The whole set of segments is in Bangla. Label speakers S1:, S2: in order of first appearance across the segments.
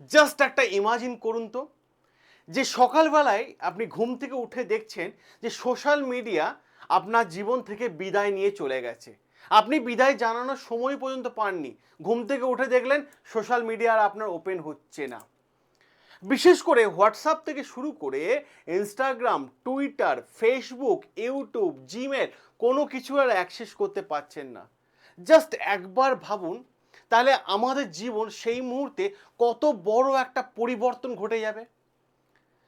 S1: জাস্ট একটা ইমাজিন করুন তো, যে সকালবেলায় আপনি ঘুম থেকে উঠে দেখছেন যে সোশ্যাল মিডিয়া আপনার জীবন থেকে বিদায় নিয়ে চলে গেছে। আপনি বিদায় জানানোর সময় পর্যন্ত পাননি। ঘুম থেকে উঠে দেখলেন সোশ্যাল মিডিয়া আর আপনার ওপেন হচ্ছে না। বিশেষ করে হোয়াটসঅ্যাপ থেকে শুরু করে Instagram Twitter Facebook YouTube Gmail কোনো কিছু আর অ্যাক্সেস করতে পারছেন না। জাস্ট একবার ভাবুন তাহলে আমাদের জীবন সেই মুহূর্তে কত বড় একটা পরিবর্তন ঘটে যাবে?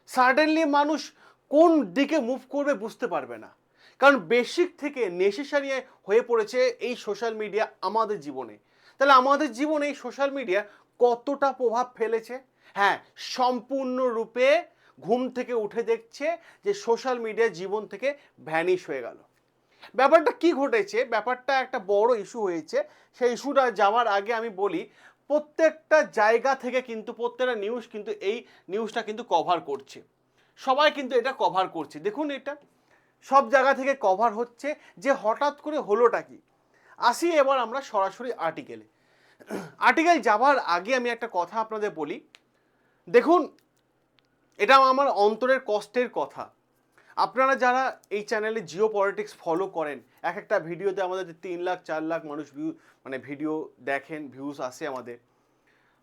S1: সাডেনলি মানুষ কোন দিকে মুভ করবে বুঝতে পারবে না। কারণ বেসিক থেকে নেসেসারি হয়ে পড়েছে এই সোশ্যাল মিডিয়া আমাদের জীবনে। তাহলে আমাদের জীবনে এই সোশ্যাল মিডিয়া কতটা প্রভাব ফেলেছে? হ্যাঁ সম্পূর্ণরূপে ঘুম থেকে উঠে দেখছে যে সোশ্যাল মিডিয়া জীবন থেকে ভ্যানিশ হয়ে গেল। ব্যাপারটা কি ঘটেছে? ব্যাপারটা একটা বড় ইস্যু হয়েছে। সেই ইস্যুটা যাওয়ার আগে আমি বলি, প্রত্যেকটা জায়গা থেকে কিন্তু, প্রত্যেকটা নিউজ কিন্তু এই নিউজটা কিন্তু কভার করছে। সবাই কিন্তু এটা কভার করছে। দেখুন এটা। সব জায়গা থেকে কভার হচ্ছে যে হঠাৎ করে হলোটা কি? আসি এবার আমরা সরাসরি আর্টিকেলে আর্টিকেল যাওয়ার আগে আমি একটা কথা আপনাদের বলি। দেখুন, এটা আমার অন্তরের কষ্টের কথা। আপনারা যারা এই চ্যানেলে জিও পলিটিক্স ফলো করেন, এক একটা ভিডিওতে আমাদের তিন লাখ, চার লাখ মানুষ ভিউ মানে ভিডিও দেখেন ভিউজ আসে আমাদের,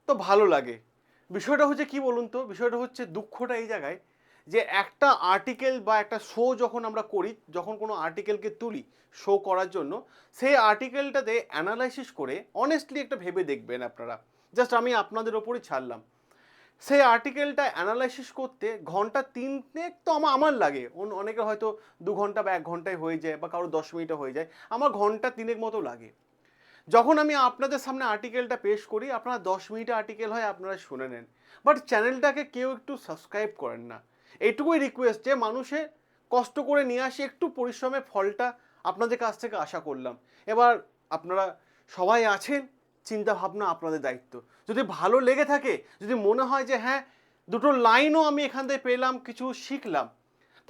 S1: তো ভালো লাগে। বিষয়টা হচ্ছে কি বলুন তো? বিষয়টা হচ্ছে দুঃখটা এই জায়গায় যে একটা আর্টিকেল বা একটা শো যখন আমরা করি, যখন কোনো আর্টিকেলকে তুলি শো করার জন্য, সেই আর্টিকেলটাতে অ্যানালাইসিস করে অনেস্টলি একটা ভেবে দেখবেন আপনারা। জাস্ট আমি আপনাদের ওপরই ছাড়লাম। সেই আর্টিকেলটা অ্যানালাইসিস করতে ঘণ্টা তিনেক তো আমার আমার লাগে। অন- অনেকে হয়তো দু ঘণ্টা বা এক ঘন্টায় হয়ে যায় বা কারও দশ মিনিটে হয়ে যায়। আমার ঘণ্টা তিনেক মতো লাগে। যখন আমি আপনাদের সামনে আর্টিকেলটা পেশ করি, আপনারা দশ মিনিটে আর্টিকেল হয় আপনারা শুনে নেন। বাট চ্যানেলটাকে কেউ একটু সাবস্ক্রাইব করেন না। এটুকুই রিকোয়েস্ট যে, মানুষে কষ্ট করে নিয়ে আসি, একটু পরিশ্রমের ফলটা আপনাদের কাছ থেকে আশা করলাম। এবার আপনারা সবাই আছেন চিন্তা ভাবনা আপনাদের দায়িত্ব। যদি ভালো লেগে থাকে, যদি মনে হয় যে হ্যাঁ দুটো লাইনও আমি এখান থেকে পেলাম, কিছু শিখলাম,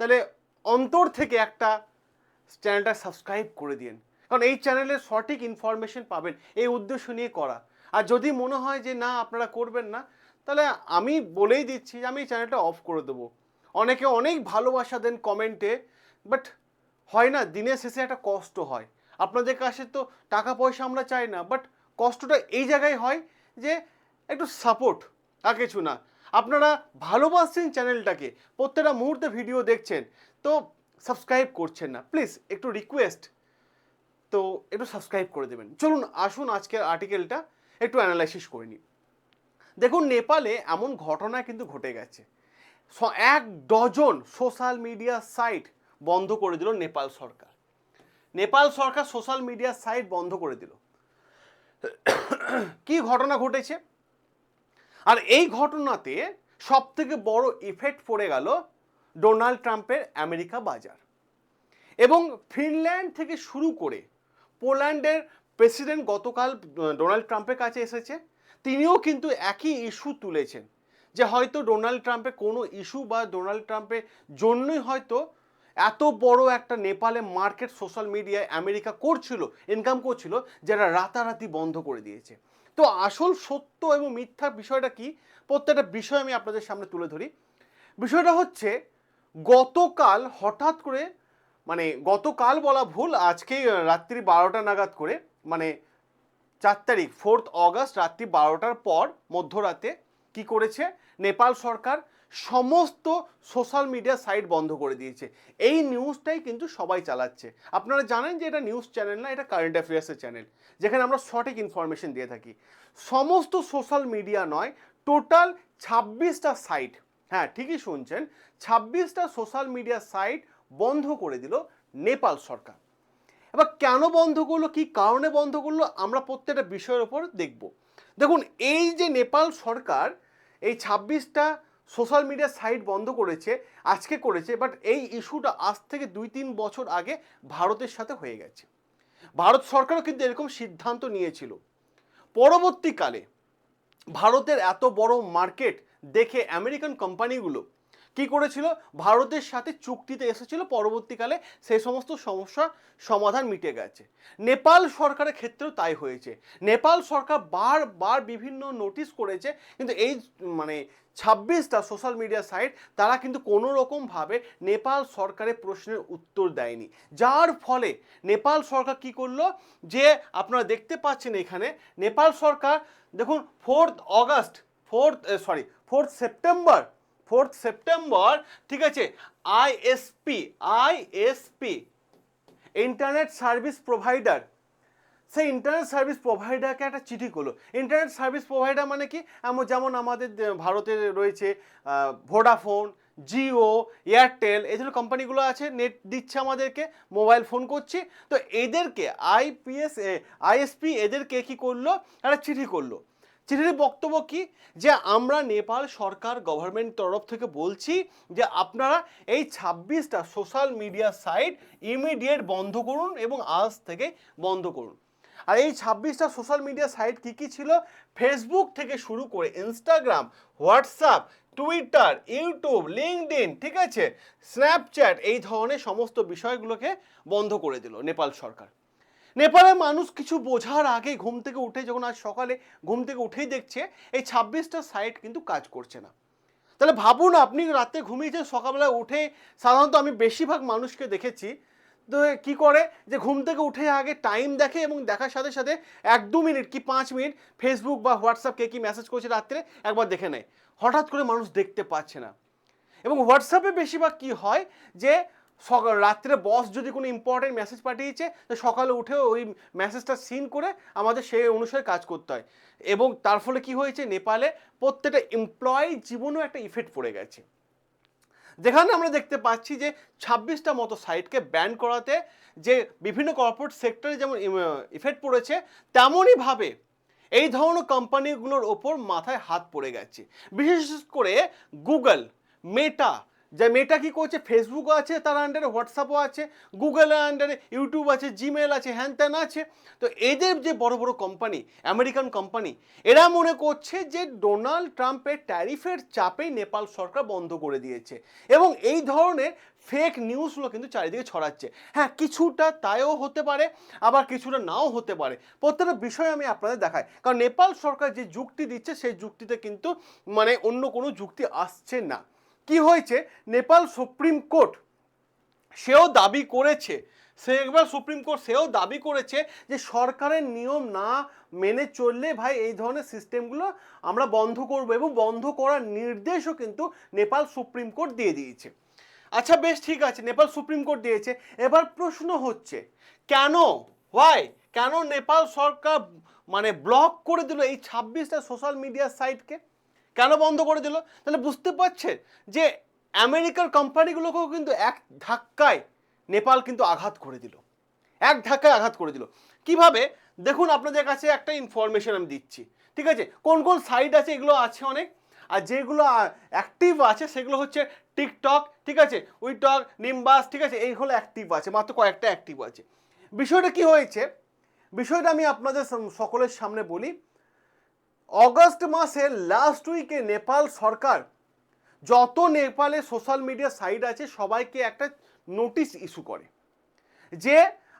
S1: তাহলে অন্তর থেকে একটা চ্যানেলটা সাবস্ক্রাইব করে দিন কারণ এই চ্যানেলে সঠিক ইনফরমেশন পাবেন, এই উদ্দেশ্য নিয়ে করা। আর যদি মনে হয় যে না, আপনারা করবেন না, তাহলে আমি বলেই দিচ্ছি যে আমি এই চ্যানেলটা অফ করে দেবো। অনেকে অনেক ভালোবাসা দেন কমেন্টে বাট হয় না, দিনের শেষে একটা কষ্ট হয়। আপনাদের কাছে তো টাকা পয়সা আমরা চাই না বাট কষ্টটা এই জায়গায় হয় যে একটু সাপোর্ট আর কিছু না। আপনারা ভালোবাসছেন চ্যানেলটাকে প্রত্যেকটা মুহূর্তে ভিডিও দেখছেন, তো সাবস্ক্রাইব করছেন না। প্লিজ একটু রিকোয়েস্ট তো একটু সাবস্ক্রাইব করে দেবেন। চলুন, আসুন আজকের আর্টিকেলটা একটু অ্যানালাইসিস করে নিই। দেখুন, নেপালে এমন ঘটনা কিন্তু ঘটে গেছে। এক ডজন সোশ্যাল মিডিয়া সাইট বন্ধ করে দিল নেপাল সরকার। নেপাল সরকার সোশ্যাল মিডিয়া সাইট বন্ধ করে দিল। কি ঘটনা ঘটেছে? আর এই ঘটনাতে সব থেকে বড় ইফেক্ট পড়ে গেল ডোনাল্ড ট্রাম্পের আমেরিকা বাজার। এবং ফিনল্যান্ড থেকে শুরু করে পোল্যান্ডের প্রেসিডেন্ট গতকাল ডোনাল্ড ট্রাম্পের কাছে এসেছে। তিনিও কিন্তু একই ইস্যু তুলেছেন যে হয়তো ডোনাল্ড ট্রাম্পের কোনো ইস্যু বা ডোনাল্ড ট্রাম্পের জন্যই হয়তো এত বড় একটা নেপালে মার্কেট সোশ্যাল মিডিয়ায় আমেরিকা করছিল ইনকাম করছিল, যেটা রাতারাতি বন্ধ করে দিয়েছে। তো আসল সত্য এবং মিথ্যা বিষয়টা কি? প্রত্যেকটা বিষয় আমি আপনাদের সামনে তুলে ধরি। বিষয়টা হচ্ছে, গতকাল হঠাৎ করে মানে গতকাল বলা ভুল, আজকেই রাত্রি বারোটা নাগাদ করে মানে চার তারিখ ফোর্থ অগস্ট রাত্রি বারোটার পর মধ্যরাতে কি করেছে? নেপাল সরকার সমস্ত সোশ্যাল মিডিয়া সাইট বন্ধ করে দিয়েছে। এই নিউজটাই কিন্তু সবাই চালাচ্ছে। আপনারা জানেন যে এটা নিউজ চ্যানেল না, এটা কারেন্ট অ্যাফেয়ার্সের চ্যানেল, যেখানে আমরা সঠিক ইনফরমেশন দিয়ে থাকি। সমস্ত সোশ্যাল মিডিয়া নয়, টোটাল ছাব্বিশটা সাইট হ্যাঁ ঠিকই শুনছেন, ছাব্বিশটা সোশ্যাল মিডিয়া সাইট বন্ধ করে দিল নেপাল সরকার। এবার কেন বন্ধ করল, কি কারণে বন্ধ করল, আমরা প্রত্যেকটা বিষয়ের ওপর দেখব। দেখুন, এই যে নেপাল সরকার, এই ছাব্বিশটা সোশ্যাল মিডিয়া সাইট বন্ধ করেছে, আজকে করেছে বাট এই ইস্যুটা আজ থেকে দুই তিন বছর আগে ভারতের সাথে হয়ে গেছে। ভারত সরকারও কিন্তু এরকম সিদ্ধান্ত নিয়েছিল। পরবর্তীকালে ভারতের এত বড় মার্কেট দেখে আমেরিকান কোম্পানিগুলো কি করেছিল? ভারতের সাথে চুক্তিতে এসেছিল, পরবর্তীকালে সেই সমস্ত সমস্যা সমাধান মিটে গেছে। নেপাল সরকারের ক্ষেত্রেও তাই হয়েছে। নেপাল সরকার বারবার বিভিন্ন নোটিশ করেছে, কিন্তু এই মানে ছাব্বিশটা সোশ্যাল মিডিয়া সাইট তারা কিন্তু কোনো রকমভাবে নেপাল সরকারের প্রশ্নের উত্তর দেয়নি। যার ফলে নেপাল সরকার কি করল? যে আপনারা দেখতে পাচ্ছেন এখানে, নেপাল সরকার, দেখুন fourth August fourth sorry fourth September fourth September, ঠিক আছে? ISP ISP internet service provider সেই ইন্টারনেট সার্ভিস প্রোভাইডারকে একটা চিঠি করল। ইন্টারনেট সার্ভিস প্রোভাইডার মানে কি? এমন যেমন আমাদের ভারতে রয়েছে ভোডাফোন জিও এয়ারটেল এই ধরনের কোম্পানিগুলো আছে নেট দিচ্ছে আমাদেরকে মোবাইল ফোন করছি। তো এদেরকে আইপিএস আইএসপি এদেরকে কি করল? একটা চিঠি করল। চিঠির বক্তব্য কি? যে আমরা নেপাল সরকার গভর্নমেন্ট তরফ থেকে বলছি যে আপনারা এই ছাব্বিশটা সোশ্যাল মিডিয়া সাইট ইমিডিয়েট বন্ধ করুন এবং আজ থেকে বন্ধ করুন। আর এই ছাব্বিশটা সোশ্যাল মিডিয়া সাইট কী কী ছিল? ফেসবুক থেকে শুরু করে Instagram WhatsApp Twitter YouTube LinkedIn ঠিক আছে? স্ন্যাপচ্যাট এই ধরনের সমস্ত বিষয়গুলোকে বন্ধ করে দিল নেপাল সরকার। নেপালের মানুষ কিছু বোঝার আগে ঘুম থেকে উঠে যখন আজ সকালে ঘুম থেকে উঠেই দেখছে, এই ছাব্বিশটা সাইট কিন্তু কাজ করছে না। তাহলে ভাবুন আপনি রাতে ঘুমিয়েছেন, সকালবেলা উঠে সাধারণত আমি বেশিরভাগ মানুষকে দেখেছি, তো কি করে? যে ঘুম থেকে উঠে আগে টাইম দেখে এবং দেখার সাথে সাথে এক দু মিনিট কি পাঁচ মিনিট ফেসবুক বা হোয়াটসঅ্যাপ কে কি মেসেজ করছে রাত্রে একবার দেখে নেয়। হঠাৎ করে মানুষ দেখতে পাচ্ছে না। এবং হোয়াটসঅ্যাপে বেশিরভাগ কি হয়? যে সকাল রাত্রে বস যদি কোনো ইম্পর্টেন্ট মেসেজ পাঠিয়েছে সকালে উঠে ওই মেসেজটা সিন করে আমাদের সেই অনুসারে কাজ করতে হয়। এবং তার ফলে কি হয়েছে? নেপালে প্রত্যেকটা এমপ্লয়ি জীবনেও একটা ইফেক্ট পড়ে গেছে। যেখানে আমরা দেখতে পাচ্ছি যে ছাব্বিশটা মতো সাইটকে ব্যান করাতে যে বিভিন্ন কর্পোরেট সেক্টরে যেমন ইফেক্ট পড়েছে, তেমনইভাবে এই ধরনের কোম্পানিগুলোর ওপর মাথায় হাত পড়ে গেছে। বিশেষ করে গুগল মেটা যে মেটা কি করছে? ফেসবুকও আছে, তার আন্ডারে হোয়াটসঅ্যাপও আছে গুগলের আন্ডারে ইউটিউব আছে জিমেল আছে হ্যান ত্যান আছে। তো এদের যে বড় বড় কোম্পানি আমেরিকান কোম্পানি এরা মনে করছে যে ডোনাল্ড ট্রাম্পের ট্যারিফের চাপে নেপাল সরকার বন্ধ করে দিয়েছে। এবং এই ধরনের ফেক নিউজগুলো কিন্তু চারিদিকে ছড়াচ্ছে। হ্যাঁ কিছুটা তাইও হতে পারে, আবার কিছুটা নাও হতে পারে। প্রত্যেকটা বিষয় আমি আপনাদের দেখাই। কারণ নেপাল সরকার যে যুক্তি দিচ্ছে, সেই যুক্তিতে কিন্তু মানে অন্য কোনো যুক্তি আসছে না। কি হয়েছে? নেপাল সুপ্রিম কোর্ট সেও দাবি করেছে, সে একবার সুপ্রিম কোর্ট সেও দাবি করেছে যে সরকারের নিয়ম না মেনে চললে ভাই এই ধরনের সিস্টেমগুলো আমরা বন্ধ করব এবং বন্ধ করার নির্দেশও কিন্তু নেপাল সুপ্রিম কোর্ট দিয়ে দিয়েছে। আচ্ছা বেশ ঠিক আছে, নেপাল সুপ্রিম কোর্ট দিয়েছে। এবার প্রশ্ন হচ্ছে, কেন? হোয়াই কেন নেপাল সরকার মানে ব্লক করে দিল এই ছাব্বিশটা সোশ্যাল মিডিয়া সাইটকে কেন বন্ধ করে দিল? তাহলে বুঝতে পারছে যে আমেরিকার কোম্পানিগুলোকেও কিন্তু এক ধাক্কায় নেপাল কিন্তু আঘাত করে দিল। এক ধাক্কায় আঘাত করে দিল। কীভাবে? দেখুন আপনাদের কাছে একটা ইনফরমেশন আমি দিচ্ছি, ঠিক আছে? কোন কোন সাইট আছে, এগুলো আছে অনেক। আর যেগুলো অ্যাক্টিভ আছে, সেগুলো হচ্ছে টিকটক ঠিক আছে? উইটক নিম্বাস ঠিক আছে? এই হলো অ্যাক্টিভ আছে, মাত্র কয়েকটা অ্যাক্টিভ আছে। বিষয়টা কি হয়েছে? বিষয়টা আমি আপনাদের সকলের সামনে বলি। অগস্ট মাসের লাস্ট উইকে নেপাল সরকার, যত নেপালে সোশ্যাল মিডিয়া সাইট আছে, সবাইকে একটা নোটিশ ইস্যু করে। যে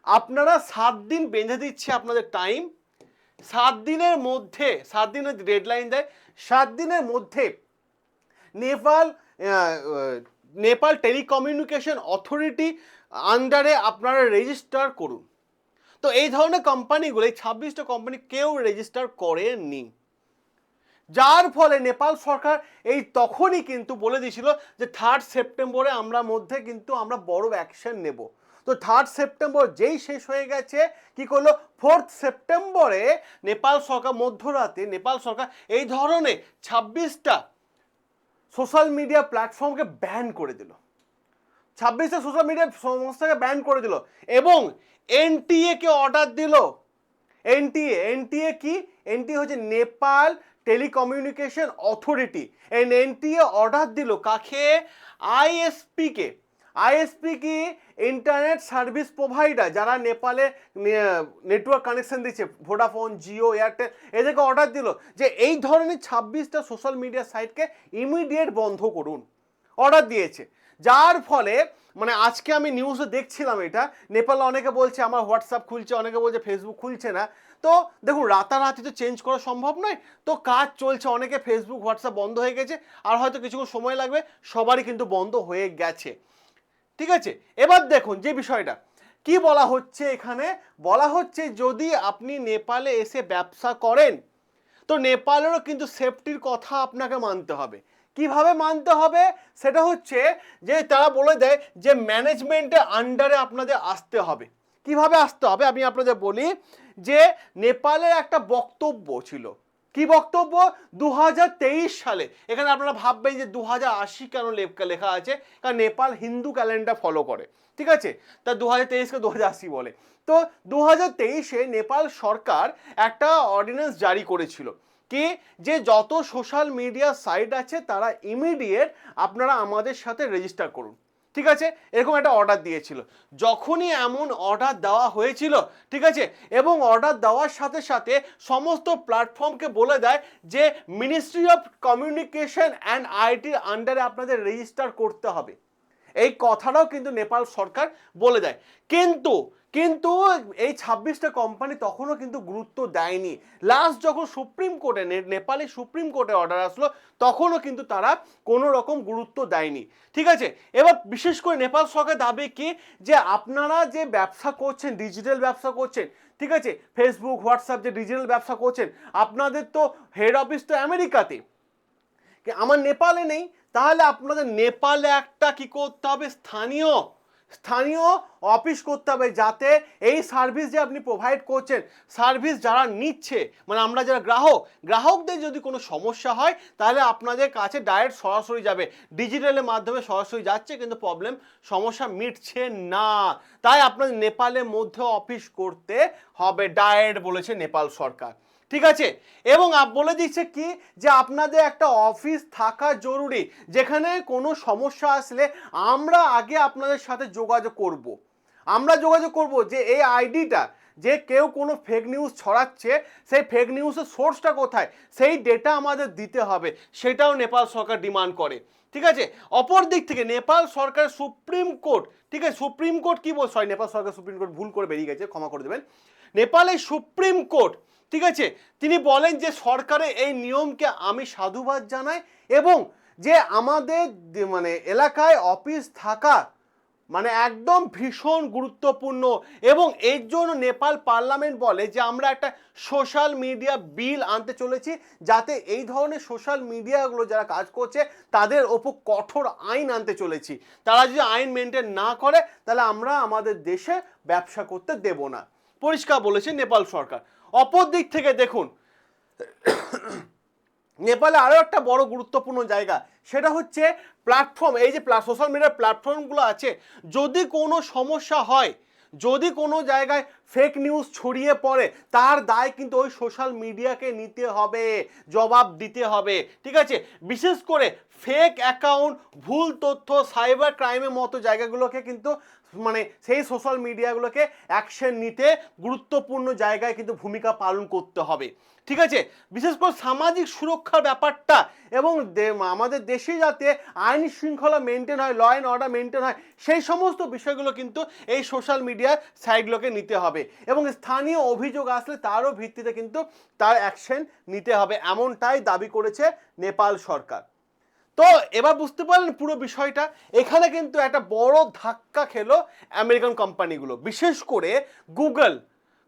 S1: আপনারা সাত দিন বেঁধে দিচ্ছে আপনাদের টাইম সাত দিনের মধ্যে, সাত দিনের ডেডলাইন দেয়, সাত দিনের মধ্যে নেপাল নেপাল টেলিকমিউনিকেশন অথরিটি আন্ডারে আপনারা রেজিস্টার করুন। তো এই ধরনের কোম্পানিগুলো এই ছাব্বিশটা কোম্পানি কেউ রেজিস্টার করেনি যার ফলে নেপাল সরকার এই তখনই কিন্তু বলে দিয়েছিল যে থার্ড সেপ্টেম্বরে আমরা মধ্যে কিন্তু আমরা বড় অ্যাকশন নেব। তো থার্ড সেপ্টেম্বর যেই শেষ হয়ে গেছে, কি করল? ফোর্থ সেপ্টেম্বরে নেপাল সরকার মধ্যরাতে, নেপাল সরকার এই ধরনের ছাব্বিশটা সোশ্যাল মিডিয়া প্ল্যাটফর্মকে ব্যান করে দিল। ছাব্বিশটা সোশ্যাল মিডিয়া সংস্থাকে ব্যান করে দিল এবং এনটিএ কে অর্ডার দিল। এনটিএ এনটিএ কি? এনটিএ হচ্ছে Nepal telecommunication authority N NTA order দিল কাকে? আইএসপি কে আইএসপি কি? ইন্টারনেট সার্ভিস প্রোভাইডার যারা নেপালে নেটওয়ার্ক কানেকশন দিচ্ছে, ভোডাফোন, জিও, এয়ারটেল, এদেরকে অর্ডার দিল যে এই ধরনের ছাব্বিশটা সোশ্যাল মিডিয়া সাইটকে ইমিডিয়েট বন্ধ করুন। অর্ডার দিয়েছে। যার ফলে মানে আজকে আমি নিউজে দেখছিলাম এটা, নেপালে অনেকে বলছে, আমার হোয়াটসঅ্যাপ খুলছে। অনেকে বলছে ফেসবুক খুলছে না। তো দেখুন, রাতারাতি তো চেঞ্জ করা সম্ভব নয়। তো কাজ চলছে, অনেকে ফেসবুক হোয়াটসঅ্যাপ বন্ধ হয়ে গেছে, আর হয়তো কিছুক্ষণ সময় লাগবে, সবারই কিন্তু বন্ধ হয়ে গেছে। ঠিক আছে? এবার দেখুন, যে বিষয়টা। কি বলা হচ্ছে এখানে? বলা হচ্ছে, যদি আপনি নেপালে এসে ব্যবসা করেন, তো নেপালেরও কিন্তু সেফটির কথা আপনাকে মানতে হবে। কীভাবে মানতে হবে? সেটা হচ্ছে যে তারা বলে দেয় যে ম্যানেজমেন্টের আন্ডারে আপনাদের আসতে হবে। কীভাবে আসতে হবে? আমি আপনাদের বলি যে নেপালের একটা বক্তব্য ছিল। কি বক্তব্য? দু হাজার তেইশ সালে। এখানে আপনারা ভাববেন যে দু হাজার আশি কেন লেখা লেখা আছে? কারণ নেপাল হিন্দু ক্যালেন্ডার ফলো করে। ঠিক আছে? তা দু হাজার তেইশকে দু হাজার আশি বলে। তো দু হাজার তেইশে নেপাল সরকার একটা অর্ডিন্যান্স জারি করেছিল। কি যে যত সোশ্যাল মিডিয়া সাইট আছে তারা ইমিডিয়েট আপনারা আমাদের সাথে রেজিস্টার করুন। ঠিক আছে? এরকম একটা অর্ডার দিয়েছিল। যখনই এমন অর্ডার দেওয়া হয়েছিল, ঠিক আছে? এবং অর্ডার দেওয়ার সাথে সাথে সমস্ত প্ল্যাটফর্মকে বলে দেয় যে মিনিস্ট্রি অফ কমিউনিকেশন অ্যান্ড আইটির আন্ডারে আপনাদের রেজিস্টার করতে হবে। এই কথাটাও কিন্তু নেপাল সরকার বলে দেয়। কিন্তু কিন্তু এই ছাব্বিশটা কোম্পানি তখনও কিন্তু গুরুত্ব দেয়নি। লাস্ট যখন সুপ্রিম কোর্টে নেপালে সুপ্রিম কোর্টে অর্ডার আসলো, তখনও কিন্তু তারা কোনো রকম গুরুত্ব দেয়নি। ঠিক আছে? এবার বিশেষ করে নেপাল সরকার দাবি কি? যে আপনারা যে ব্যবসা করছেন ডিজিটাল ব্যবসা করছেন, ঠিক আছে? ফেসবুক হোয়াটসঅ্যাপ যে ডিজিটাল ব্যবসা করছেন, আপনাদের তো হেড অফিস তো আমেরিকাতে। আমার নেপালে নেই, তাহলে আপনাদের নেপালে একটা কি করতে হবে? স্থানীয় স্থানীয় অফিস করতে হবে যাতে এই সার্ভিস যে আপনি প্রোভাইড করছেন সার্ভিস যারা নিচ্ছে মানে আমরা যারা গ্রাহক, গ্রাহকদের যদি কোনো সমস্যা হয়, তাহলে আপনাদের কাছে ডাইরেক্ট সরাসরি যাবে। ডিজিটালের মাধ্যমে সরাসরি যাচ্ছে, কিন্তু প্রবলেম সমস্যা মিটছে না। তাই আপনাদের নেপালের মধ্যে অফিস করতে হবে ডায়েট বলেছে নেপাল সরকার। ঠিক আছে? এবং বলে দিচ্ছে কি? যে আপনাদের একটা অফিস থাকা জরুরি, যেখানে কোনো সমস্যা আসলে আমরা আগে আপনাদের সাথে যোগাযোগ করব। আমরা যোগাযোগ করব যে এই আইডিটা, যে কেউ কোনো ফেক নিউজ ছড়াচ্ছে, সেই ফেক নিউজের সোর্সটা কোথায়? সেই ডেটা আমাদের দিতে হবে। সেটাও নেপাল সরকার ডিমান্ড করে। ঠিক আছে? অপর দিক থেকে নেপাল সরকার সুপ্রিম কোর্ট, ঠিক আছে? সুপ্রিম কোর্ট কি বল সরি নেপাল সরকার সুপ্রিম কোর্ট ভুল করে বেরিয়ে গেছে, ক্ষমা করে দেবেন। নেপালের সুপ্রিম কোর্ট ঠিক আছে? তিনি বলেন যে সরকারের এই নিয়মকে আমি সাধুবাদ জানাই এবং যে আমাদের মানে এলাকায় অফিস থাকা মানে একদম ভীষণ গুরুত্বপূর্ণ এবং এর জন্য নেপাল পার্লামেন্ট বলে যে আমরা একটা সোশ্যাল মিডিয়া বিল আনতে চলেছি যাতে এই ধরনের সোশ্যাল মিডিয়াগুলো যারা কাজ করছে তাদের ওপর কঠোর আইন আনতে চলেছি। তারা যদি আইন মেনটেন না করে তাহলে আমরা আমাদের দেশে ব্যবসা করতে দেব না। পরিষ্কার বলেছে নেপাল সরকার। অপর দিক থেকে দেখুন, নেপালে আরও একটা বড় গুরুত্বপূর্ণ জায়গা, সেটা হচ্ছে প্ল্যাটফর্ম এই যে সোশ্যাল মিডিয়ার প্ল্যাটফর্মগুলো আছে, যদি কোনো সমস্যা হয়, যদি কোনো জায়গায় ফেক নিউজ ছড়িয়ে পড়ে, তার দায় কিন্তু ওই সোশ্যাল মিডিয়াকে নিতে হবে, জবাব দিতে হবে, ঠিক আছে? বিশেষ করে ফেক অ্যাকাউন্ট ভুল তথ্য সাইবার ক্রাইমের মতো জায়গাগুলোকে কিন্তু মানে সেই সোশ্যাল মিডিয়াগুলোকে অ্যাকশন নিতে গুরুত্বপূর্ণ জায়গায় কিন্তু ভূমিকা পালন করতে হবে। ঠিক আছে? বিশেষ করে সামাজিক সুরক্ষার ব্যাপারটা এবং আমাদের দেশে যাতে আইন শৃঙ্খলা মেনটেন হয় ল অ্যান্ড অর্ডার মেনটেন হয়, সেই সমস্ত বিষয়গুলো কিন্তু এই সোশ্যাল মিডিয়া সাইটগুলোকে নিতে হবে। এবং স্থানীয় অভিযোগ আসলে তারও ভিত্তিতে কিন্তু তার অ্যাকশন নিতে হবে, এমনটাই দাবি করেছে নেপাল সরকার। তো এবার বুঝতে পারলেন পুরো বিষয়টা। এখানে কিন্তু একটা বড় ধাক্কা খেলো আমেরিকান কোম্পানিগুলো। বিশেষ করে গুগল।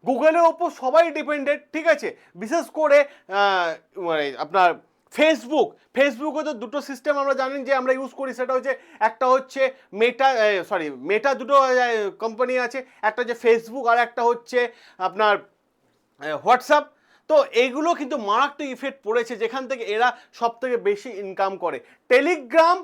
S1: গুগলের ওপর সবাই ডিপেন্ডেড, ঠিক আছে? বিশেষ করে মানে আপনার ফেসবুক। ফেসবুকে তো দুটো সিস্টেম আমরা জানেন যে আমরা ইউজ করি, সেটা হচ্ছে একটা হচ্ছে মেটা সরি, মেটা দুটো কোম্পানি আছে, একটা হচ্ছে ফেসবুক আর একটা হচ্ছে আপনার হোয়াটসঅ্যাপ। তো এগুলো কিন্তু মারাত্মক ইফেক্ট পড়েছে, যেখান থেকে এরা সব থেকে বেশি ইনকাম করে। টেলিগ্রাম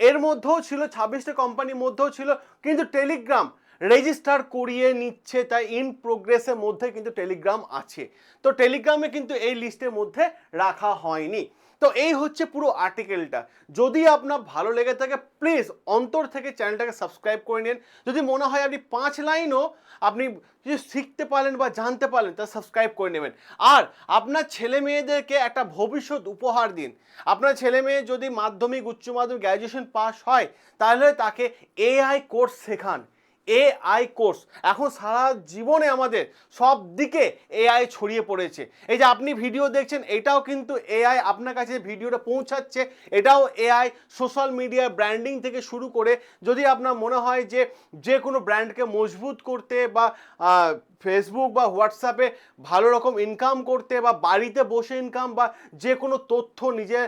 S1: এর মধ্যেও ছিল, ছাব্বিশটা কোম্পানির মধ্যেও ছিল, কিন্তু টেলিগ্রাম রেজিস্টার করিয়ে নিচ্ছে, তাই ইন প্রোগ্রেসের মধ্যে কিন্তু টেলিগ্রাম আছে। তো টেলিগ্রামে কিন্তু এই লিস্টের মধ্যে রাখা হয়নি। তো এই হচ্ছে পুরো আর্টিকেলটা যদি আপনার ভালো লেগে থাকে প্লিজ অন্তর থেকে চ্যানেলটাকে সাবস্ক্রাইব করে নিন। যদি মনে হয় আপনি পাঁচ লাইনও আপনি যদি শিখতে পারলেন বা জানতে পারলেন তা সাবস্ক্রাইব করে নেবেন। আর আপনার ছেলে মেয়েদেরকে একটা ভবিষ্যৎ উপহার দিন। আপনার ছেলে মেয়ে যদি মাধ্যমিক, উচ্চ মাধ্যমিক গ্র্যাজুয়েশন পাস হয়, তাহলে তাকে এআই কোর্স শেখান। AI course. এখন সারা জীবনে আমাদের সব দিকে এআই ছড়িয়ে পড়েছে। এই যে আপনি ভিডিও দেখছেন, এটাও কিন্তু এআই আপনার কাছে ভিডিওটা পৌঁছাচ্ছে। এটাও এআই সোশ্যাল মিডিয়া ব্র্যান্ডিং থেকে শুরু করে যদি আপনার মনে হয় যে যে কোনো ব্র্যান্ডকে মজবুত করতে বা ফেসবুক বা হোয়াটসঅ্যাপে ভালো রকম ইনকাম করতে বা বাড়িতে বসে ইনকাম বা যে কোনো তথ্য নিজের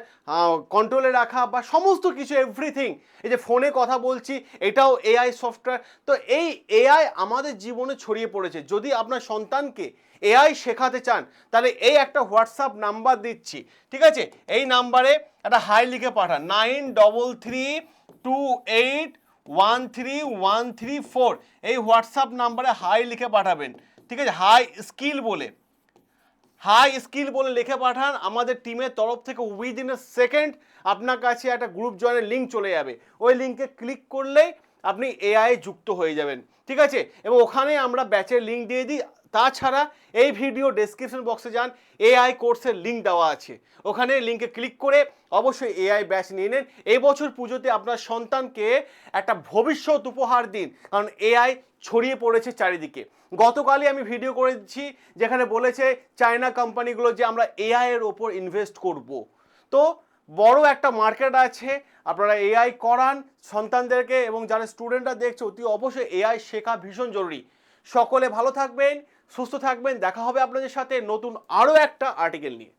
S1: কন্ট্রোলে রাখা বা সমস্ত কিছু এভরিথিং এই যে ফোনে কথা বলছি, এটাও এআই সফটওয়্যার তো এই এআই আমাদের জীবনে ছড়িয়ে পড়েছে। যদি আপনার সন্তানকে এআই শেখাতে চান, তাহলে এই একটা হোয়াটসঅ্যাপ নাম্বার দিচ্ছি। ঠিক আছে? এই নাম্বারে একটা হাই লিখে পাঠান। Nine double three two eight one three one three four এই হোয়াটসঅ্যাপ নাম্বারে হাই লিখে পাঠাবেন। ঠিক আছে? হাই স্কিল বলে। হাই স্কিল বলে লিখে পাঠান। আমাদের টিমের তরফ থেকে উইদিন এ সেকেন্ড আপনার কাছে একটা গ্রুপ জয়েনের লিঙ্ক চলে যাবে। ওই লিঙ্কে ক্লিক করলেই আপনি এআই যুক্ত হয়ে যাবেন। ঠিক আছে? এবং ওখানে আমরা ব্যাচের লিঙ্ক দিয়ে দিই। তাছাড়া এই ভিডিও ডেসক্রিপশন বক্সে যান এআই কোর্সের লিঙ্ক দেওয়া আছে। ওখানে লিঙ্কে ক্লিক করে অবশ্যই এআই ব্যাচ নিয়ে নেন। এই বছর পুজোতে আপনার সন্তানকে একটা ভবিষ্যৎ উপহার দিন, কারণ এআই ছড়িয়ে পড়েছে চারিদিকে। গতকালই আমি ভিডিও করেছি, যেখানে বলেছে চায়না কোম্পানিগুলো যে আমরা এআই এর ওপর ইনভেস্ট করব। তো বড় একটা মার্কেট আছে, আপনারা এআই করান সন্তানদেরকে এবং যারা স্টুডেন্টরা দেখছে, অতি অবশ্যই এআই শেখা ভীষণ জরুরি। সকলে ভালো থাকবেন সুস্থ থাকবেন দেখা হবে আপনাদের সাথে নতুন আরও একটা আর্টিকেল নিয়ে।